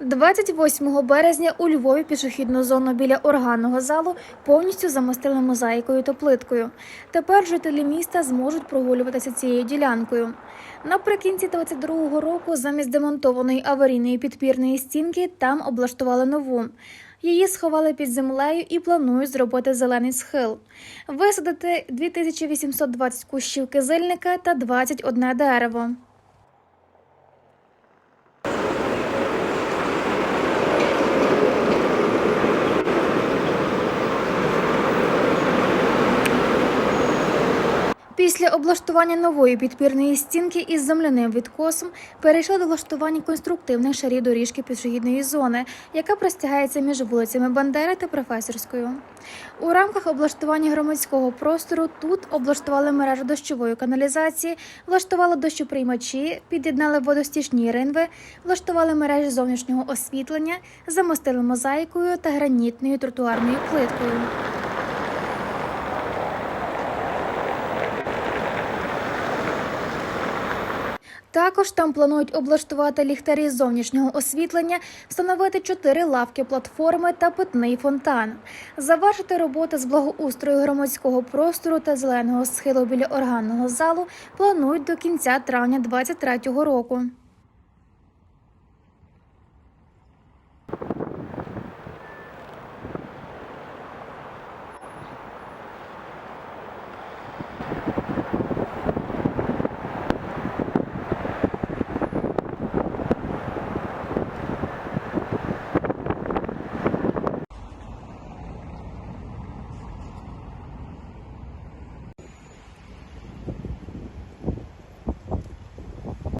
28 березня у Львові пішохідну зону біля органного залу повністю замостили мозаїкою та плиткою. Тепер жителі міста зможуть прогулюватися цією ділянкою. Наприкінці 22-го року замість демонтованої аварійної підпірної стінки там облаштували нову. Її сховали під землею і планують зробити зелений схил. Висадити 2820 кущів кизильника та 21 дерево. Після облаштування нової підпірної стінки із земляним відкосом перейшло до влаштування конструктивних шарів доріжки пішохідної зони, яка простягається між вулицями Бандери та Професорською. У рамках облаштування громадського простору тут облаштували мережу дощової каналізації, влаштували дощоприймачі, під'єднали водостічні ринви, влаштували мережі зовнішнього освітлення, замостили мозаїкою та гранітною тротуарною плиткою. Також там планують облаштувати ліхтарі зовнішнього освітлення, встановити чотири лавки платформи та питний фонтан, завершити роботи з благоустрою громадського простору та зеленого схилу біля органного залу планують до кінця травня 2023 року.